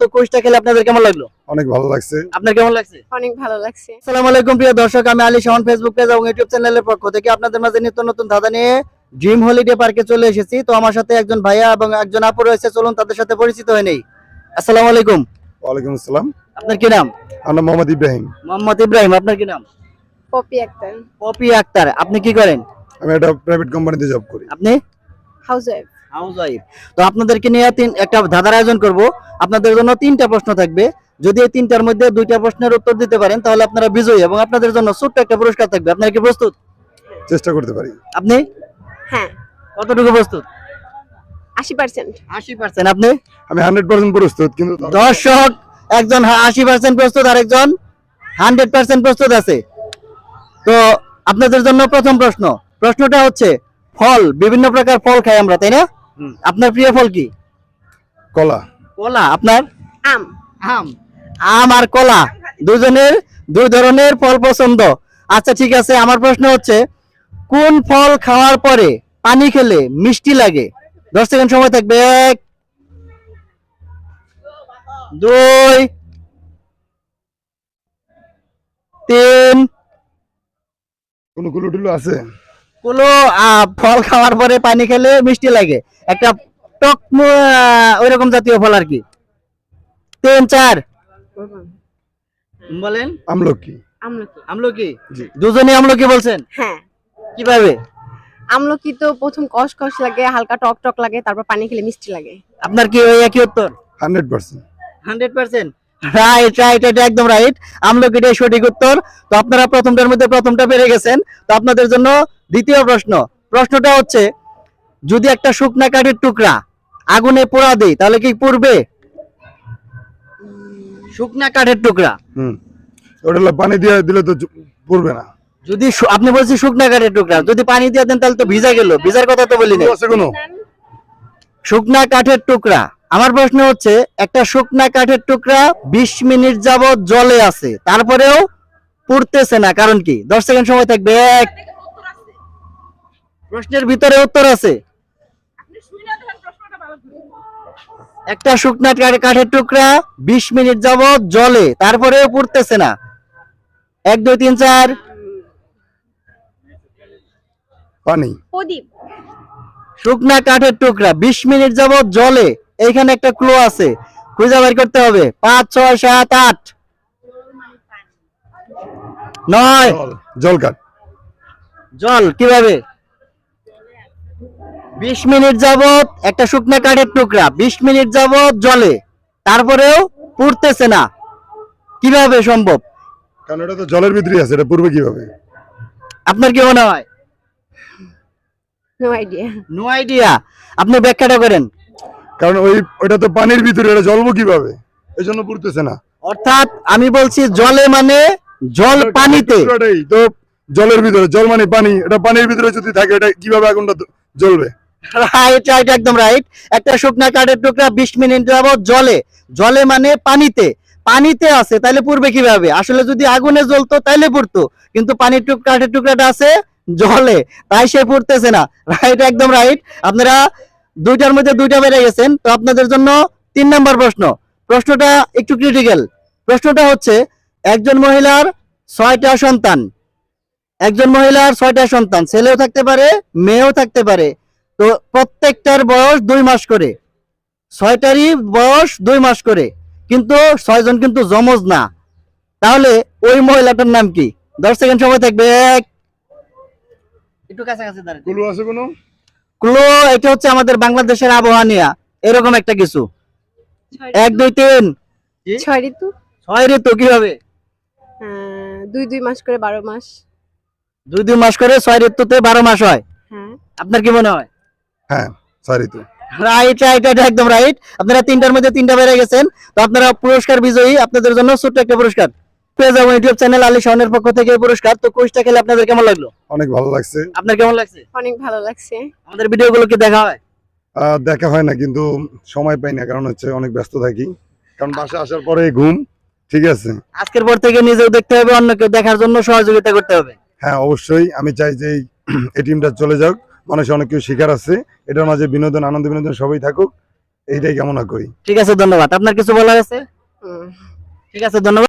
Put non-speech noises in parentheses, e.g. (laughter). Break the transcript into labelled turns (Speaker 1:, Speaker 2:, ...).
Speaker 1: তো কুইজটা খেলে আপনাদের কেমন লাগল?
Speaker 2: অনেক ভালো লাগছে।
Speaker 1: আপনার কেমন লাগছে?
Speaker 3: অনেক ভালো লাগছে।
Speaker 1: আসসালামু আলাইকুম প্রিয় দর্শক আমি আলী শাহন ফেসবুক পেজ এবং ইউটিউব চ্যানেলের পক্ষ থেকে আপনাদের মাঝে নিত্য নতুন ধাঁধা নিয়ে ড্রিম হলিডে পার্কে চলে এসেছি। তো আমার সাথে একজন ভাইয়া এবং একজন আপু রয়েছে চলুন তাদের সাথে পরিচিত হয়ে নেই। আসসালামু আলাইকুম।
Speaker 2: ওয়ালাইকুম আসসালাম।
Speaker 1: আপনার কি নাম?
Speaker 2: আমার মোহাম্মদ ইব্রাহিম।
Speaker 1: মোহাম্মদ ইব্রাহিম আপনার কি নাম?
Speaker 3: পপি আক্তার।
Speaker 1: পপি আক্তার আপনি কি করেন?
Speaker 2: আমি একটা প্রাইভেট কোম্পানিতে জব করি।
Speaker 1: আপনি?
Speaker 3: হাউস
Speaker 1: তো আপনাদেরকে নিয়ে তিন একটা ধাঁধার আয়োজন করব। আপনাদের জন্য তিনটা প্রশ্ন থাকবে। যদি এই তিনটার মধ্যে দুইটা প্রশ্নের উত্তর দিতে পারেন তাহলে আপনারা বিজয়ী এবং আপনাদের জন্য ছোট্ট একটা পুরস্কার থাকবে। আপনারা কি প্রস্তুত?
Speaker 2: চেষ্টা করতে পারি।
Speaker 1: আপনি?
Speaker 3: হ্যাঁ।
Speaker 1: কতটুকু প্রস্তুত?
Speaker 3: আশি পার্সেন্ট।
Speaker 1: আশি পার্সেন্ট। আপনি?
Speaker 2: আমি হান্ড্রেড পার্সেন্ট প্রস্তুত কিন্তু
Speaker 1: দর্শক একজন আশি পার্সেন্ট প্রস্তুত আর একজন হান্ড্রেড পার্সেন্ট প্রস্তুত আছে। তো আপনাদের জন্য প্রথম প্রশ্ন। প্রশ্নটা হচ্ছে ফল বিভিন্ন প্রকার ফল খাই আমরা তাই না। আপনার প্রিয় ফল কি?
Speaker 2: কলা।
Speaker 1: কলা। আপনার?
Speaker 3: আম।
Speaker 1: আম। আম আর কলা। দুজনের দুই ধরনের ফল পছন্দ। আচ্ছা ঠিক আছে আমার প্রশ্ন হচ্ছে কোন ফল খাওয়ার পরে পানি খেলে মিষ্টি লাগে? দশ সেকেন্ড সময় থাকবে। এক দুই তিন।
Speaker 2: কোনো কুলু টুলু আছে?
Speaker 1: কুলো আহ, ফল খাওয়ার পরে পানি খেলে মিষ্টি লাগে। একটা টক ওই রকম জাতীয় ফল আর কি। তিন চার। বলেন।
Speaker 2: আমলকি।
Speaker 3: আমলকি।
Speaker 1: আমলকি? দুজনে আমলকি বলছেন?
Speaker 3: হ্যাঁ।
Speaker 1: কীভাবে?
Speaker 3: আমলকি তো প্রথম কষ কষ লাগে হালকা টক টক লাগে তারপর পানি খেলে মিষ্টি লাগে।
Speaker 1: আপনার কি ওই একই উত্তর?
Speaker 2: Hundred percent.
Speaker 1: Hundred percent? Right right এটা একদম রাইট আমলকিটাই সঠিক উত্তর। তো আপনারা প্রথমটার মধ্যে প্রথমটা পেরে গেছেন। তো আপনাদের জন্য দ্বিতীয় প্রশ্ন প্রশ্নটা হচ্ছে যদি একটা শুকনা কাঠের টুকরা আগুনে পোড়া দেই তাহলে কি পুড়বে? শুকনা কাঠের টুকরা।
Speaker 2: হুম। ওটা পানি দিয়ে দিলে তো পড়বে না।
Speaker 1: যদি আপনি বলছেন শুকনা কাঠের টুকরা যদি পানি দিয়ে দেন তাহলে তো ভিজা গেল। ভিজার কথা তো বলি না
Speaker 2: আছে কোনো?
Speaker 1: শুকনা কাঠের টুকরা। আমার প্রশ্ন হচ্ছে একটা শুকনা কাঠের টুকরা বিশ মিনিট যাবত জলে আছে তারপরেও পুড়তেছে না কারণ কি? দশ সেকেন্ড সময় থাকবে এক প্রশ্নের ভিতরে উত্তর আছে। একটা শুকনা কাঠের টুকরা বিশ মিনিট যাবত জলে তারপরেও পুড়তেছে না। এক দুই তিন চার।
Speaker 2: পানি।
Speaker 3: প্রদীপ।
Speaker 1: শুকনা কাঠের টুকরা বিশ মিনিট যাবত জলে এইখানে একটা ক্লো আছে। খুঁজে বের করতে হবে। পাঁচ ছয় সাত আট। নয়।
Speaker 2: জল জল কাঠ।
Speaker 1: জল কীভাবে? বিশ মিনিট যাবত একটা শুকনা কাঠের টুকরা বিশ মিনিট যাবত জলে। তারপরেও পুড়তেছে না। কীভাবে সম্ভব?
Speaker 2: কারণ এটা তো জলের ভিতরে আছে এটা পূর্বে কীভাবে?
Speaker 1: আপনার কি মনে হয়?
Speaker 3: নো আইডিয়া
Speaker 1: নো আইডিয়া আপনি ব্যাখ্যাটা করেন।
Speaker 2: কারণ ওই ওটা তো পানির ভিতরে এটা জ্বলবো কীভাবে? এই জন্য পুড়তেছে না।
Speaker 1: অর্থাৎ আমি বলছি জলে মানে জল পানিতে।
Speaker 2: তো জলের ভিতরে জল মানে পানি। এটা পানির ভিতরে যদি থাকে এটা কীভাবে আগুনটা জ্বলবে?
Speaker 1: রাইট রাইট একদম রাইট একটা শুকনা কাঠের টুকরা বিশ মিনিট যাবত জলে। জলে মানে পানিতে। পানিতে আছে তাহলে পুড়বে কীভাবে? আসলে যদি আগুনে জ্বলতো, তাইলে পুড়তো। কিন্তু পানির টুক কাঠের টুকরাটা আছে জলে। তাই সে পুড়তেছে না। রাইট একদম রাইট আপনারা দুইটার মধ্যে দুইটা বেড়ে গেছেন। তো আপনাদের জন্য তিন নম্বর প্রশ্ন। প্রশ্নটা একটু ক্রিটিক্যাল প্রশ্নটা হচ্ছে, একজন মহিলার ছয়টা সন্তান। একজন মহিলার ছয়টা সন্তান। ছেলেও থাকতে পারে, মেয়েও থাকতে পারে। তো প্রত্যেকটার বয়স দুই মাস করে। ছয়টারই বয়স দুই মাস করে। কিন্তু ছয়জন কিন্তু জমজ না। তাহলে ওই মহিলাটার নাম কি? দশ সেকেন্ড সময় থাকবে এক। একটু কাছাকাছি
Speaker 2: আছে কোনো?
Speaker 1: ক্লো এটা হচ্ছে আমাদের বাংলাদেশের আবহাওয়া নিয়ে। এরকম একটা কিছু। এক দুই তিন।
Speaker 3: ছয় ঋতু।
Speaker 1: ছয় ঋতু কীভাবে
Speaker 3: আহ, দুই দুই মাস করে বারো মাস।
Speaker 1: দুই দুই মাস করে ছয় ঋতুতে বারো মাস হয়।
Speaker 3: হ্যাঁ।
Speaker 1: আপনার কি মনে হয়?
Speaker 2: হ্যাঁ সরি তো।
Speaker 1: রাইট রাইট রাইট একদম রাইট আপনারা তিনটার মধ্যে তিনটা বেড়ে গেছেন। তো আপনারা পুরস্কার বিজয়ী আপনাদের জন্য ছোট্ট একটা পুরস্কার। পেয়ে যাব ইউটিউব চ্যানেল আলী শাহনের পক্ষ থেকে পুরস্কার। তো কুইজটা খেলে আপনাদের কেমন লাগল?
Speaker 2: অনেক ভালো লাগছে।
Speaker 1: আপনার কেমন লাগছে?
Speaker 3: অনেক ভালো লাগছে।
Speaker 1: আমাদের ভিডিওগুলো কি দেখা হয়?
Speaker 2: আহ, দেখা হয় না কিন্তু সময় পাই না কারণ হচ্ছে অনেক ব্যস্ত থাকি। কারণ বাসা আসার পরে ঘুম ঠিক আছে?
Speaker 1: আজকের পর থেকে নিজেও দেখতে হবে অন্যকে দেখার জন্য সহযোগিতা করতে হবে।
Speaker 2: হ্যাঁ অবশ্যই। আমি চাই যে এই (clears throat) টিমটা চলে যাক। মানুষের অনেক কিছু শিকার আছে। এটার মাঝে বিনোদন আনন্দ বিনোদন সবাই থাকুক। এইটাই কামনা করি।
Speaker 1: ঠিক আছে ধন্যবাদ। আপনার কিছু বলার আছে? ঠিক আছে ধন্যবাদ।